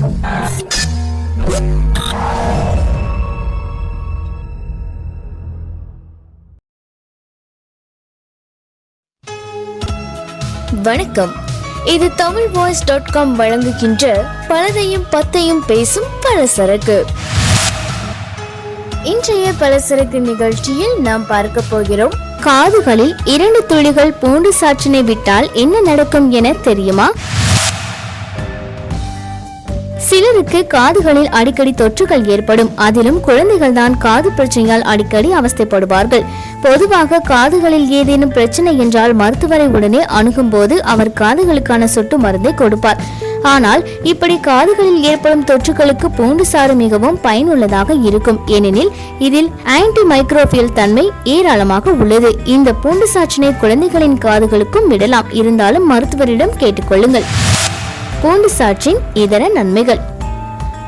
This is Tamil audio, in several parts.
வணக்கம். இது தமிழ் வாய்ஸ் டாட் காம் வழங்குகின்ற பலதையும் பத்தையும் பேசும் பலசரக்கு. இன்றைய பலசரக்கு நிகழ்ச்சியில் நாம் பார்க்க போகிறோம் காதுகளில் இரண்டு துளிகள் பூண்டு சாற்றினை விட்டால் என்ன நடக்கும் என தெரியுமா? சிலருக்கு காதுகளில் அடிக்கடி தொற்றுகள் ஏற்படும். அதிலும் குழந்தைகள் தான் காது பிரச்சனையால் அடிக்கடி அவஸ்தைப்படுவார்கள். பொதுவாக காதுகளில் ஏதேனும் பிரச்சனை என்றால் மருத்துவரை உடனே அணுகும் போது அவர் காதுகளுக்கான சொட்டு மருந்தை கொடுப்பார். ஆனால் இப்படி காதுகளில் ஏற்படும் தொற்றுகளுக்கு பூண்டு சாறு மிகவும் பயனுள்ளதாக இருக்கும். ஏனெனில் இதில் ஆன்டி மைக்ரோபியல் தன்மை ஏராளமாக உள்ளது. இந்த பூண்டு சாற்றினை குழந்தைகளின் காதுகளுக்கும் விடலாம். இருந்தாலும் மருத்துவரிடம் கேட்டுக்கொள்ளுங்கள் பூண்டு சாற்றின் இதர நன்மைகள்.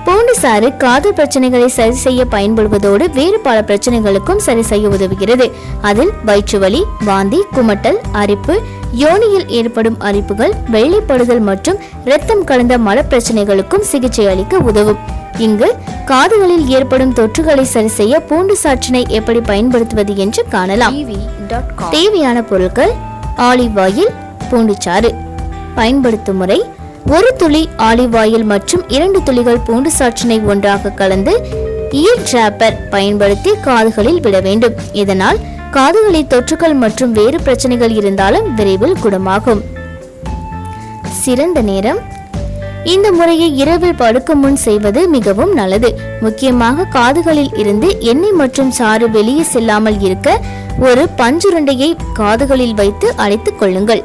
பூண்டு சாறு காது பிரச்சனைகளை சரி செய்ய பயன்படுவதோடு வேறு பல பிரச்சனைகளுக்கும் சரி செய்ய உதவுகிறது. அதில் வயிற்றுவலி வாந்தி குமட்டல் அரிப்பு யோனியில் ஏற்படும் அரிப்புகள் வெள்ளைப்படுதல் மற்றும் இரத்தம் கலந்த மல பிரச்சனைகளுக்கும் சிகிச்சை அளிக்க உதவும். இங்கு காதுகளில் ஏற்படும் தொற்றுகளை சரி செய்ய பூண்டு சாற்றினை எப்படி பயன்படுத்துவது என்று காணலாம். தேவையான பொருட்கள் ஆலிவ் ஆயில் பூண்டுச்சாறு பயன்படுத்தும் முறை ஒரு துளி ஆலிவ் ஆயில் மற்றும் இரண்டு துளிகள் பூண்டு சாற்றினை ஒன்றாக கலந்து இயர் டிராப்பர் பயன்படுத்தி காதுகளில் விட வேண்டும். இதனால் காதுகளில் தொற்றுகள் மற்றும் வேறு பிரச்சனைகள் இருந்தாலும் விரைவில் குணமாகும். சிறந்த நேரம். இந்த முறையை இரவில் படுக்கும் முன் செய்வது மிகவும் நல்லது. முக்கியமாக காதுகளில் இருந்து எண்ணெய் மற்றும் சாறு வெளியே செல்லாமல் இருக்க ஒரு பஞ்சுருண்டையை காதுகளில் வைத்து அடைத்துக் கொள்ளுங்கள்.